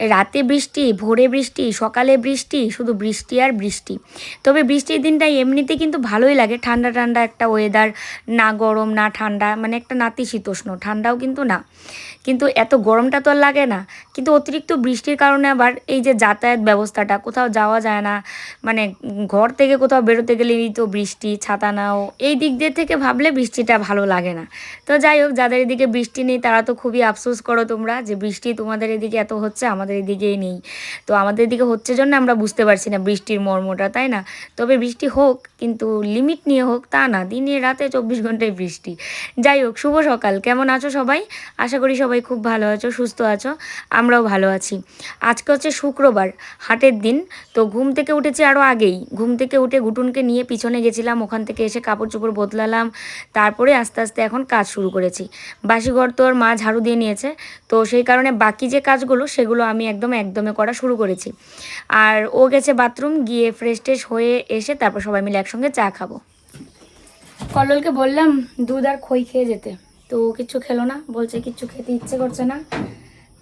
রাতে বৃষ্টি, ভোরে বৃষ্টি, সকালে বৃষ্টি, শুধু বৃষ্টি আর বৃষ্টি। তবে বৃষ্টির দিনটা এমনিতে কিন্তু ভালোই লাগে। ঠান্ডা ঠান্ডা একটা ওয়েদার না গরম, না ঠান্ডা মানে একটা নাতিশীতোষ্ণ ঠান্ডাও কিন্তু না। কিন্তু এত গরমটা তো আর লাগে না। কিন্তু অতিরিক্ত বৃষ্টির কারণে আবার এই যে যাতায়াত ব্যবস্থাটা, কোথাও যাওয়া যায় না। মানে ঘর থেকে কোথাও বেরোতে গেলেই তো বৃষ্টি, ছাতা নাও, এই দিক দিয়ে থেকে ভাবলে বৃষ্টিটা ভালো লাগে না। তো যাই হোক, যাদের এদিকে বৃষ্টি নেই, তারা তো খুবই আফসোস করো তোমরা যে বৃষ্টি তোমাদের এদিকে এত হচ্ছে, আমাদের এদিকেই নেই। তো আমাদের এদিকে হচ্ছে জন্য আমরা বুঝতে পারছি না বৃষ্টির মর্মটা, তাই না? তবে বৃষ্টি হোক, কিন্তু লিমিট নিয়ে হোক তা না। দিনে রাতে চব্বিশ ঘন্টায় বৃষ্টি। যাই হোক, শুভ সকাল। কেমন আছো সবাই? আশা করি সবাই খুব ভালো আছো, সুস্থ আছো। আমরাও ভালো আছি। আজকে হচ্ছে শুক্রবার, হাটের দিন। তো ঘুম থেকে উঠেছি আরও আগেই। ঘুম থেকে উঠে গুটুনকে নিয়ে পিছনে গেছিলাম। ওখান থেকে এসে কাপড় চোপড় বদলালাম। তারপরে আস্তে আস্তে এখন কাজ শুরু করেছি। বাসি ঘর তো ওর মা ঝাড়ু দিয়ে নিয়েছে। তো সেই কারণে বাকি যে কাজগুলো, সেগুলো আমি একদম একদমে করা শুরু করেছি। আর ও গেছে বাথরুম, গিয়ে ফ্রেশ ট্রেশ হয়ে এসে তারপর সবাই মিলে একসঙ্গে চা খাব। কল্লোলকে বললাম, দুধ আর খই খেয়ে যেতে। তো ও কিচ্ছু খেলো না, বলছে, কিচ্ছু খেতে ইচ্ছে করছে না।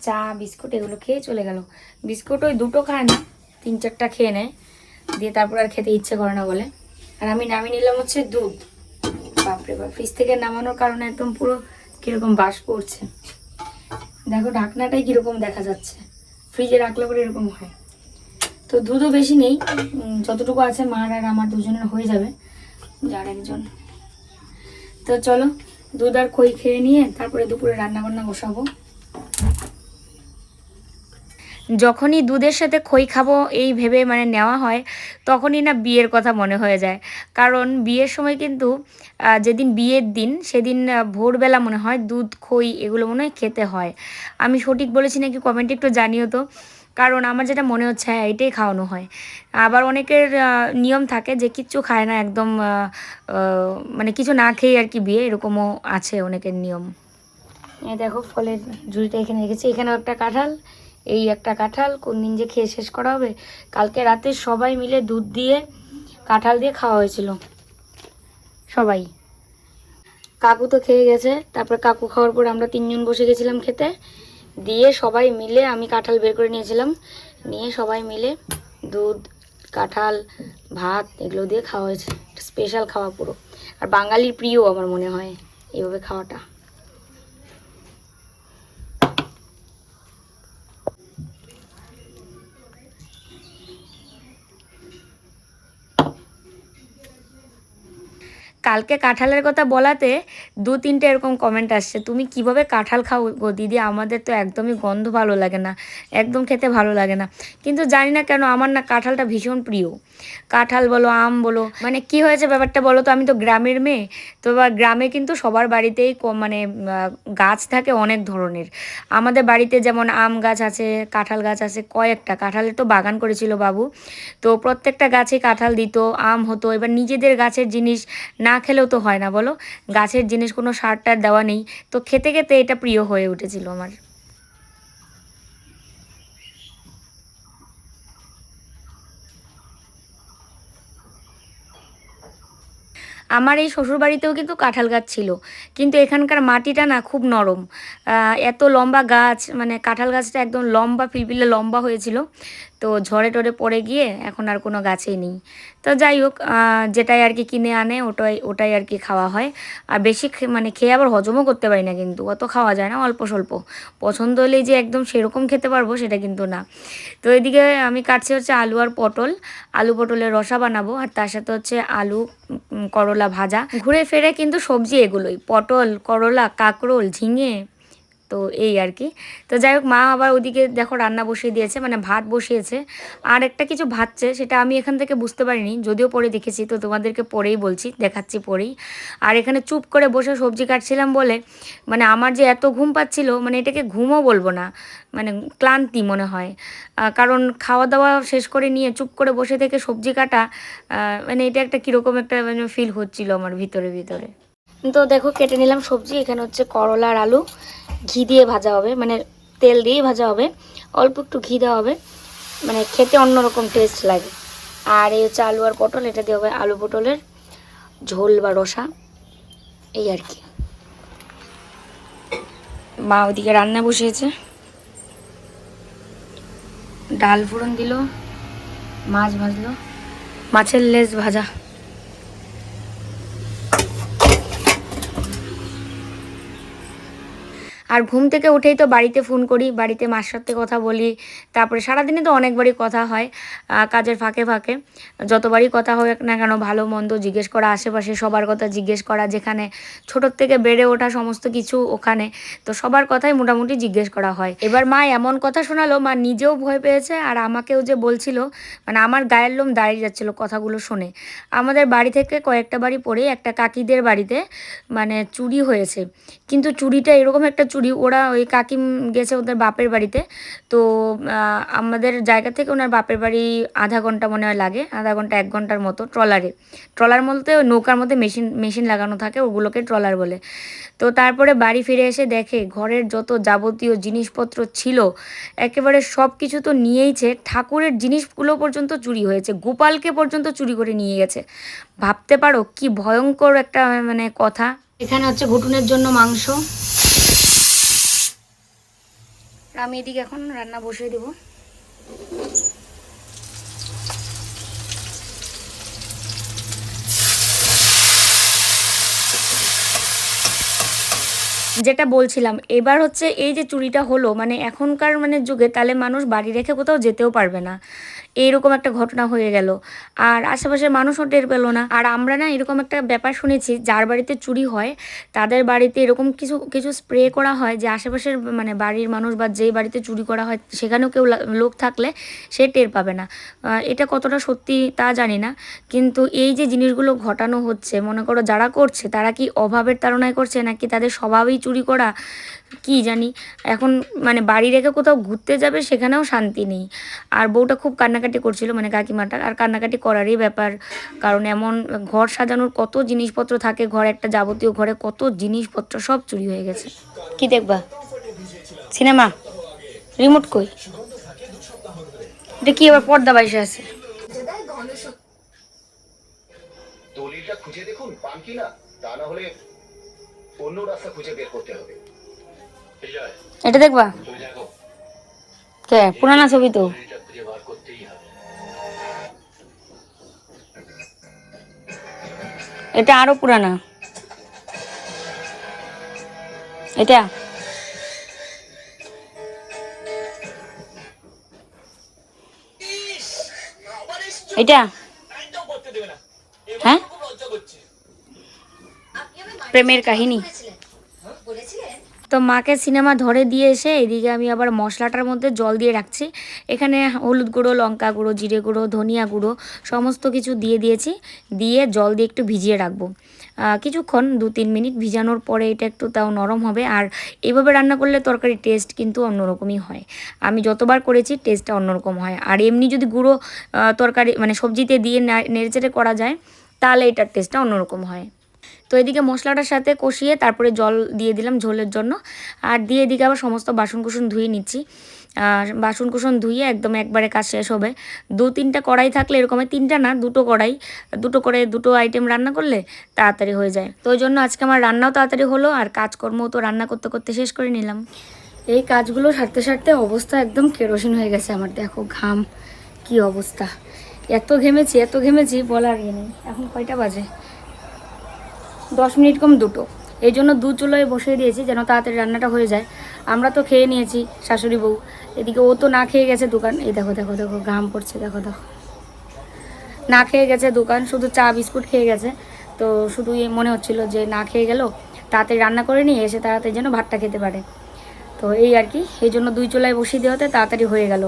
চা, বিস্কুট এগুলো খেয়ে চলে গেল। বিস্কুট ওই দুটো খায় না, তিন চারটা খেয়ে নেয়। দিয়ে তারপর আর খেতে ইচ্ছে করে না বলে। আর আমি নামিয়ে নিলাম হচ্ছে দুধ। বাপরে বাপ, ফ্রিজ থেকে নামানোর কারণে একদম পুরো কীরকম বাস পড়ছে। দেখো, ঢাকনাটাই কীরকম দেখা যাচ্ছে। ফ্রিজে রাখলে পরে এরকম হয়। তো দুধও বেশি নেই যতটুকু আছে মার আর আমার দুজনের হয়ে যাবে, যার একজন। তো চলো, দুধ আর খই খেয়ে নিয়ে তারপরে দুপুরে রান্না বান্না বসাবো। যখনই দুধের সাথে খই খাব এই ভেবে মানে নেওয়া হয়, তখনই না বিয়ের কথা মনে হয়ে যায়। কারণ বিয়ের সময় কিন্তু যেদিন বিয়ের দিন, সেদিন ভোরবেলা মনে হয় দুধ, খই এগুলো মনে হয় খেতে হয়। আমি সঠিক বলেছি নাকি কমেন্টে একটু জানিও তো? কারণ আমার যেটা মনে হচ্ছে হ্যাঁ এটাই খাওয়ানো হয়। আবার অনেকের নিয়ম থাকে যে কিচ্ছু খায় না, একদম মানে কিছু না খেয়ে আর কি বিয়ে, এরকমও আছে অনেকের নিয়ম। দেখো, ফলের ঝুড়িটা এখানে রেখেছি। এখানেও একটা কাঁঠাল এই একটা কাঁঠাল কোন দিন যে খেয়ে শেষ করা হবে? কালকে রাতে সবাই মিলে দুধ দিয়ে কাঁঠাল দিয়ে খাওয়া হয়েছিল। সবাই। কাকু তো খেয়ে গেছে, তারপর কাকু খাওয়ার পর আমরা তিনজন বসে গেছিলাম খেতে। দিয়ে সবাই মিলে আমি কাঁঠাল বের করে নিয়েছিলাম। নিয়ে সবাই মিলে দুধ, কাঁঠাল, ভাত এগুলো দিয়ে খাওয়া হয়েছে। স্পেশাল খাওয়া পুরো। আর বাঙালির প্রিয় আমার মনে হয়, এইভাবে খাওয়াটা। কালকে কাঁঠালের কথা বলাতে দু তিনটে এরকম কমেন্ট আসছে। তুমি কীভাবে কাঁঠাল খাও গো? দিদি, আমাদের তো একদমই গন্ধ ভালো লাগে না, একদম খেতে ভালো লাগে না। কিন্তু জানি না কেন আমার না কাঁঠালটা ভীষণ প্রিয়। কাঁঠাল বলো, আম বলো মানে কি হয়েছে ব্যাপারটা বলো তো? আমি তো গ্রামের মেয়ে, তো গ্রামে কিন্তু সবার বাড়িতেই মানে গাছ থাকে অনেক ধরনের। আমাদের বাড়িতে যেমন আম গাছ আছে, কাঁঠাল গাছ আছে, কয়েকটা। কাঁঠালের তো বাগান করেছিল বাবু। তো প্রত্যেকটা গাছে কাঁঠাল দিত, আম হতো। এবার নিজেদের গাছের জিনিস না খেলেও তো হয় না, বলো? গাছের জিনিস কোনো সার টার দেওয়া নেই। তো খেতে খেতে এটা প্রিয় হয়ে উঠেছিল আমার। আমার এই শ্বশুরবাড়িতেও কিন্তু কাঁঠাল গাছ ছিল। কিন্তু এখানকার মাটিটা না খুব নরম। এত লম্বা গাছ মানে কাঁঠাল গাছটা একদম লম্বা পিলপিলে লম্বা হয়েছিল। তো ঝড়ে টরে পড়ে গিয়ে এখন আর কোনো গাছেই নেই। তো যাই হোক যেটাই আর কি কিনে আনে, ওটাই ওটাই আর কি খাওয়া হয়। আর বেশি মানে খেয়ে আবার হজমও করতে পারি না কিন্তু, অত খাওয়া যায় না অল্প স্বল্প। পছন্দ হলেই যে একদম সেরকম খেতে পারব সেটা কিন্তু না। তো এদিকে আমি কাটছি হচ্ছে আলু আর পটল। আলু পটলের রসা বানাবো, আর তার সাথে হচ্ছে আলু করলা ভাজা। ঘুরে ফিরে কিন্তু সবজি এগুলোই। পটল, করলা, কাঁকরোল, ঝিঙে তো এই আর কি। তো যাই হোক, মা আবার ওদিকে দেখো রান্না বসিয়ে দিয়েছে মানে ভাত বসিয়েছে। আর একটা কিছু ভাজছে, সেটা আমি এখান থেকে বুঝতে পারিনি, যদিও পরে দেখেছি, তো তোমাদেরকে পরেই বলছি, দেখাচ্ছি পরেই। আর এখানে চুপ করে বসে সবজি কাটছিলাম বলে মানে আমার যে এত ঘুম পাচ্ছিল মানে এটাকে ঘুমও বলব না মানে ক্লান্তি মনে হয়। কারণ খাওয়া দাওয়া শেষ করে নিয়ে চুপ করে বসে থেকে সবজি কাটা মানে এটা একটা কীরকম একটা মানে ফিল হচ্ছিল আমার ভিতরে ভিতরে। তো দেখো, কেটে নিলাম সবজি, এখানে হচ্ছে করলা আর আলু। ঘি দিয়ে ভাজা হবে মানে তেল দিয়েই ভাজা হবে। অল্প একটু ঘি দেওয়া হবে মানে খেতে অন্যরকম টেস্ট লাগে। আর এই হচ্ছে আলু আর পটল, এটা দিয়ে হবে আলু পটলের ঝোল বা রসা, এই আর কি। মা ওদিকে রান্না বসিয়েছে। ডাল ফোড়ন দিল, মাছ ভাজলো, মাছের লেজ ভাজা। আর ঘুম থেকে উঠেই তো বাড়িতে ফোন করি, বাড়িতে মার সাথে কথা বলি, তারপরে সারাদিনে তো অনেকবারই কথা হয় কাজের ফাঁকে ফাঁকে। যতবারই কথা হোক না কেন, ভালো মন্দ জিজ্ঞেস করা, আশেপাশে সবার কথা জিজ্ঞেস করা, যেখানে ছোটোর থেকে বেড়ে ওঠা সমস্ত কিছু ওখানে, তো সবার কথাই মোটামুটি জিজ্ঞেস করা হয়। এবার মা এমন কথা শোনালো, মা নিজেও ভয় পেয়েছে আর আমাকেও যে বলছিল মানে আমার গায়ের লোম দাঁড়িয়ে যাচ্ছিল কথাগুলো শুনে। আমাদের বাড়ি থেকে কয়েকটা বাড়ি পরে একটা কাকিদের বাড়িতে মানে চুরি হয়েছে। কিন্তু চুরিটা এরকম একটা চুরি ওরা ওই কাকিম গেছে ওদের বাপের বাড়িতে। তো আমাদের জায়গা থেকে ওনার বাপের বাড়ি আধা ঘণ্টা মনে হয় লাগে, আধা ঘণ্টা এক ঘণ্টার মতো ট্রলারে। ট্রলার বলতে নৌকার মধ্যে মেশিন মেশিন লাগানো থাকে, ওগুলোকে ট্রলার বলে। তো তারপরে বাড়ি ফিরে এসে দেখে ঘরের যত যাবতীয় জিনিসপত্র ছিল, একেবারে সব কিছু তো নিয়েইছে, ঠাকুরের জিনিসগুলো পর্যন্ত চুরি হয়েছে, গোপালকে পর্যন্ত চুরি করে নিয়ে গেছে। ভাবতে পারো কি ভয়ঙ্কর একটা মানে কথা। এখানে হচ্ছে ঘুটুনের জন্য মাংস। আমি এদিকে এখন রান্না বসিয়ে দেব। যেটা বলছিলাম, এবার হচ্ছে এই যে চুরিটা হলো মানে এখনকার মানে যুগে তাহলে মানুষ বাড়ি রেখে কোথাও যেতেও পারবে না। এইরকম একটা ঘটনা হয়ে গেল। আর আশেপাশের মানুষও টের পেল না। আর আমরা না এরকম একটা ব্যাপার শুনেছি, যার বাড়িতে চুরি হয়, তাদের বাড়িতে এরকম কিছু কিছু স্প্রে করা হয় যে আশেপাশের মানে বাড়ির মানুষ বা যেই বাড়িতে চুরি করা হয়, সেখানেও কেউ লোক থাকলে সে টের পাবে না। এটা কতটা সত্যি তা জানি না। কিন্তু এই যে জিনিসগুলো ঘটানো হচ্ছে, মনে করো যারা করছে, তারা কি অভাবের তাড়নায় করছে নাকি তাদের স্বভাবেই চুরি করা? কি জানি। এখন মানে বাড়ি রেখে কোথাও ঘুরতে যাবে, সেখানেও শান্তি নেই। আর বউটা খুব কান্নাকাটি করছিল মানে কাকিমাটা আর কান্নাকাটি করারই ব্যাপার। কারণ এমন ঘর সাজানোর কত জিনিসপত্র থাকে ঘরে একটা যাবতীয় ঘরে কত জিনিসপত্র সব চুরি হয়ে গেছে। কি দেখবা? সিনেমা? রিমোট কই? এটা কি আবার পর্দা বাইসে আছে? দলিলটা খুঁজে দেখুন পান কি তা না হলে অন্য রাস্তা খুঁজে বের করতে হবে। এটা দেখবা? কে? পুরানা ছবি তো। খুঁজে বার করতেই হবে। এটা আরও পুরানা। এটা? এটা? হ্যাঁ? প্রেমের কাহিনী। তো মাকে সিনেমা ধরে দিয়ে এসে এদিকে আমি আবার মশলাটার মধ্যে জল দিয়ে রাখছি। এখানে হলুদ গুঁড়ো, লঙ্কা গুঁড়ো, জিরে গুঁড়ো, ধনিয়া গুঁড়ো সমস্ত কিছু দিয়ে দিয়েছি। দিয়ে জল দিয়ে একটু ভিজিয়ে রাখব। কিছুক্ষণ দু তিন মিনিট ভিজানোর পরে এটা একটু তাও নরম হবে। আর এইভাবে রান্না করলে তরকারি টেস্ট কিন্তু অন্যরকমই হয়। আমি যতবার করেছি, টেস্টটা অন্যরকম হয়। আর এমনি যদি গুঁড়ো তরকারি মানে সবজিতে দিয়ে নেড়েচেড়ে করা যায়, তাহলে এটার টেস্টটা অন্যরকম হয়। তো এদিকে মশলাটার সাথে কষিয়ে তারপরে জল দিয়ে দিলাম ঝোলের জন্য। আর দিয়ে এদিকে আবার সমস্ত বাসন কুসন ধুয়ে নিচ্ছি। আর বাসন কুসন ধুয়ে একদম একবারে কাজ শেষ হবে। দু তিনটা কড়াই থাকলে এরকম তিনটা না, দুটো কড়াই। দুটো করে দুটো আইটেম রান্না করলে তাড়াতাড়ি হয়ে যায়। তো ওই জন্য আজকে আমার রান্নাও তাড়াতাড়ি হলো, আর কাজকর্মও তো রান্না করতে করতে শেষ করে নিলাম। এই কাজগুলো সারতে সারতে অবস্থা একদম কেরোসিন হয়ে গেছে আমার। দেখো ঘাম, কি অবস্থা। এত ঘেমেছি এত ঘেমেছি বলার নেই। এখন কয়টা বাজে? দশ মিনিট কম দুটো। এই জন্য দু চুলোয় বসিয়ে দিয়েছি যেন তাড়াতাড়ি রান্নাটা হয়ে যায়। আমরা তো খেয়ে নিয়েছি শাশুড়ি বউ। এদিকে ও তো না খেয়ে গেছে দোকান। এই দেখো দেখো দেখো, ঘাম পড়ছে, দেখো দেখো। না খেয়ে গেছে দোকান, শুধু চা, বিস্কুট খেয়ে গেছে। তো শুধু মনে হচ্ছিল যে না খেয়ে গেল, তাড়াতাড়ি রান্না করে নিয়ে এসে তাড়াতাড়ি যেন ভাতটা খেতে পারে। তো এই আর কি, এই জন্য দুই চুলায় বসিয়ে দেওয়াতে তাড়াতাড়ি হয়ে গেল।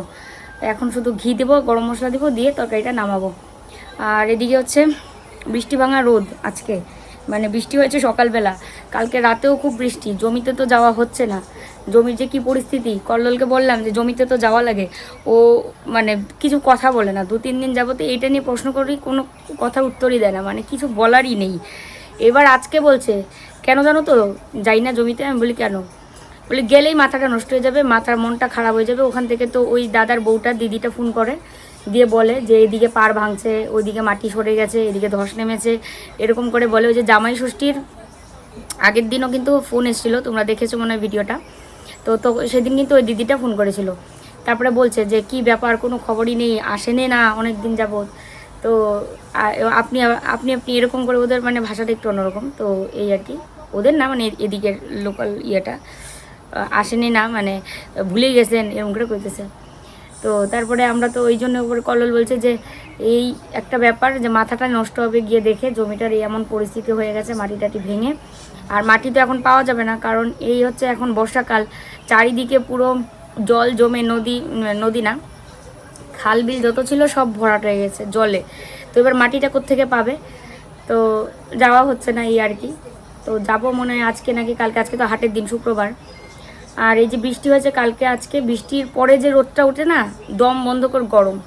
এখন শুধু ঘি দেবো, গরম মশলা দেবো, দিয়ে তরকারিটা নামাবো। আর এদিকে হচ্ছে বৃষ্টি ভাঙা রোদ আজকে। মানে বৃষ্টি হয়েছে সকালবেলা। কালকে রাতেও খুব বৃষ্টি, জমিতে তো যাওয়া হচ্ছে না। জমির যে কী পরিস্থিতি? কল্লোলকে বললাম যে জমিতে তো যাওয়া লাগে। ও মানে কিছু কথা বলে না দু তিন দিন যাবতে এইটা নিয়ে প্রশ্ন করি, কোনো কথার উত্তরই দেয় না মানে কিছু বলারই নেই। এবার আজকে বলছে, কেন জানো তো, যাই না জমিতে, আমি বলি, কেন? বলি, গেলেই মাথাটা নষ্ট হয়ে যাবে, মাথার মনটা খারাপ হয়ে যাবে। ওখান থেকে তো ওই দাদার বউটা, দিদিটা ফোন করে। দিয়ে বলে যে এদিকে পার ভাঙছে, ওইদিকে মাটি সরে গেছে, এদিকে ধস নেমেছে। এরকম করে বলে ওই যে জামাই ষষ্ঠীর আগের দিনও কিন্তু ফোন এসেছিল, তোমরা দেখেছ মনে হয় ভিডিওটা। তো তো সেদিন কিন্তু ওই দিদিটা ফোন করেছিল। তারপরে বলছে যে কি ব্যাপার, কোনো খবরই নেই, আসেনি না অনেক দিন যাবৎ। তো আপনি আপনি আপনি এরকম করে ওদের মানে ভাষাটা একটু অন্যরকম। তো এই আর কি, ওদের না মানে এদিকের লোকাল ইয়েটা আসেনি না মানে ভুলে গেছেন, এরকম করে কইতেছে। তো তারপরে আমরা তো ওই জন্য উপরে কল্লোল বলছে যে এই একটা ব্যাপার যে মাথাটা নষ্ট হবে গিয়ে দেখে জমিটার এই এমন পরিস্থিতি হয়ে গেছে মাটি টাটি ভেঙে। আর মাটি তো এখন পাওয়া যাবে না, কারণ এই হচ্ছে এখন বর্ষাকাল। চারিদিকে পুরো জল জমে নদী নদী না খাল বিল যত ছিল সব ভরাট হয়ে গেছে জলে। তো এবার মাটিটা কোত্থেকে পাবে? তো যাওয়া হচ্ছে না এই আর কি। তো যাব মনে হয় আজকে নাকি কালকে, আজকে তো হাটের দিন, শুক্রবার। আর এই যে বৃষ্টি হয়েছে কালকে, আজকে বৃষ্টির পরে যে রোদটা ওঠে না, দম বন্ধ করে গরম।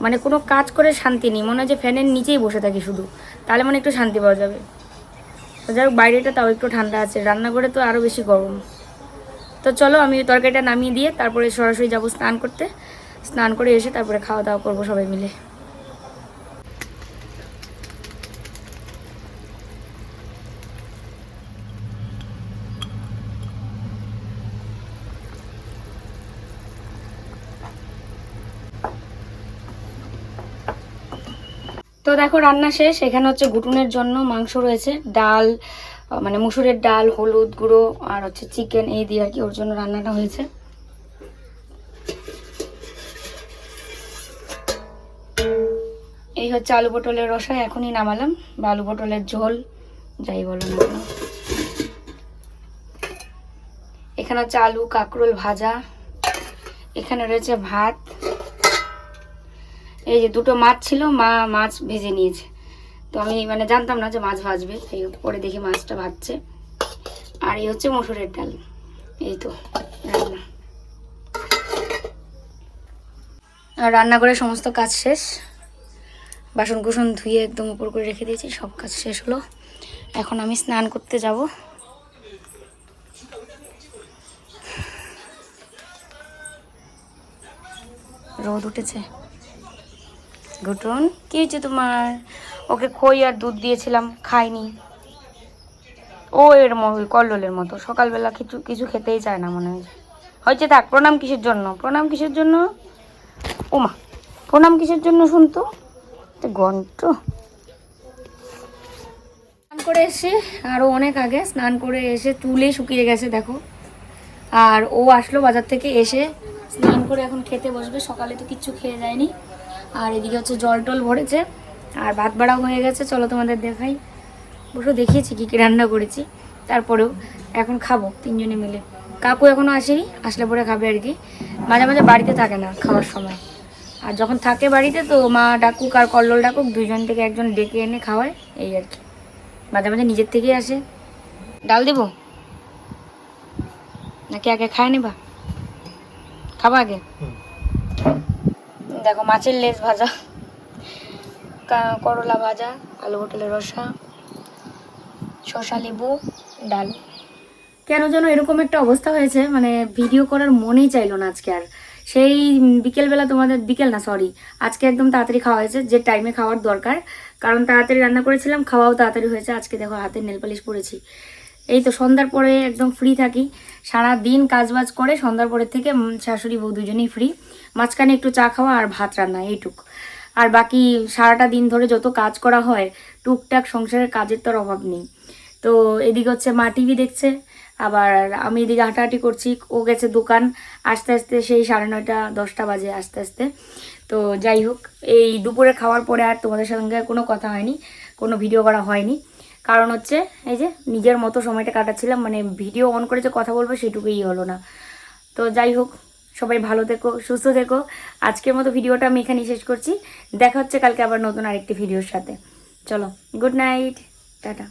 মানে কোনো কাজ করে শান্তি নেই, মনে হয় যে ফ্যানের নিচেই বসে থাকি শুধু। তাহলে মানে একটু শান্তি পাওয়া যাবে। যাই হোক, বাইরেটা তাও একটু ঠান্ডা আছে, রান্নাঘরে তো আরও বেশি গরম। তো চলো আমি তরকারিটা নামিয়ে দিয়ে তারপরে সরাসরি যাব স্নান করতে। স্নান করে এসে তারপরে খাওয়া দাওয়া করব সবাই মিলে। দেখো, রান্না শেষ। এখানে হচ্ছে গুটুনের জন্য মাংস রয়েছে। ডাল মানে মুসুরের ডাল, হলুদ গুঁড়ো, আর হচ্ছে চিকেন, এই দিয়ে আর কি ওর জন্য রান্নাটা হয়েছে। এই হচ্ছে আলু পটলের রসা এখনই নামালাম। বা আলু পটলের ঝোল, যাই বলো না এখানে হচ্ছে আলু কাঁকরোল ভাজা। এখানে রয়েছে ভাত। এই যে দুটো মাছ ছিল, মা মাছ ভেজে নিয়েছে। তো আমি মানে জানতাম না যে মাছ ভাজবে এই পরে দেখি মাছটা ভাজছে। আর এই হচ্ছে মসুরের ডাল। এই তো, রান্না। আর রান্না করে সমস্ত কাজ শেষ। বাসন কুসন ধুয়ে একদম উপর করে রেখে দিয়েছি, সব কাজ শেষ হলো। এখন আমি স্নান করতে যাব। রোদ উঠেছে। ঘুটুন। কি হয়েছে তোমার? ওকে খই আর দুধ দিয়েছিলাম, খাইনি। ও এর কল্লোলের মতো, সকালবেলা কিছু কিছু খেতেই চায় না মনে হয়। হয়েছে থাক, প্রণাম কিসের জন্য? প্রণাম কিসের জন্য? ওমা প্রণাম কিসের জন্য শুনতো? তো ঘন্ট। স্নান করে এসে আরও অনেক আগে স্নান করে এসে চুলে শুকিয়ে গেছে, দেখো। আর ও আসলো বাজার থেকে এসে, স্নান করে এখন খেতে বসবে, সকালে তো কিচ্ছু খেয়ে যায়নি। আর এদিকে হচ্ছে জল টল ভরেছে, আর ভাত বাড়াও হয়ে গেছে। চলো তোমাদের দেখাই। অবশ্য দেখিয়েছি কী কী রান্না করেছি। তারপরেও এখন খাব তিনজনে মিলে। কাকু এখনও আসেনি, আসলে পরে খাবে আর কি। মাঝে মাঝে বাড়িতে থাকে না খাওয়ার সময়। আর যখন থাকে বাড়িতে তো মা ডাকুক আর কল্লোল ডাকুক দুজন থেকে একজন ডেকে এনে খাওয়ায়, এই আর কি। মাঝে মাঝে নিজের থেকেই আসে। ডাল দেবো? নাকি আগে খায় নেবা? খাবা আগে? দেখো মাছের লেজ ভাজা করলা ভাজা, আলু পটলের রসা, শসা লেবু, ডাল। কেন যেন এরকম একটা অবস্থা হয়েছে মানে ভিডিও করার মনেই চাইলো না আজকে আর। সেই বিকেলবেলা তোমাদের, বিকেল না সরি আজকে একদম তাড়াতাড়ি খাওয়া হয়েছে, যে টাইমে খাওয়ার দরকার। কারণ তাড়াতাড়ি রান্না করেছিলাম, খাওয়াও তাড়াতাড়ি হয়েছে, আজকে দেখো হাতে নেল পালিশ পরেছি। এই তো সন্ধ্যার পরে একদম ফ্রি থাকি সারা দিন কাজবাজ করে সন্ধ্যার পরের থেকে শাশুড়ি বউ দুজনেই ফ্রি মাঝখানে একটু চা খাওয়া আর ভাত রান্না, এইটুক। আর বাকি সারাটা দিন ধরে যত কাজ করা হয়, টুকটাক সংসারের কাজের তো অভাব নেই। তো এদিকে হচ্ছে মা টিভি দেখছে, আবার আমি এদিকে হাঁটাহাঁটি করছি, ও গেছে দোকান, আস্তে আস্তে সেই সাড়ে নয়টা, দশটা বাজে আস্তে আস্তে। তো যাই হোক, এই দুপুরে খাওয়ার পরে আর তোমাদের সঙ্গে কোনো কথা হয়নি, কোনো ভিডিও করা হয়নি। কারণ হচ্ছে, এই যে নিজের মতো সময়টা কাটাচ্ছিলাম মানে ভিডিও অন করে যে কথা বলব সেটুকুই হলো না। তো যাই হোক সবাই ভালো থেকো, সুস্থ থেকো। আজকের মতো ভিডিওটা আমি এখানেই শেষ করছি। দেখা হচ্ছে কালকে আবার নতুন আরেকটি ভিডিওর সাথে। চলো গুড নাইট টাটা।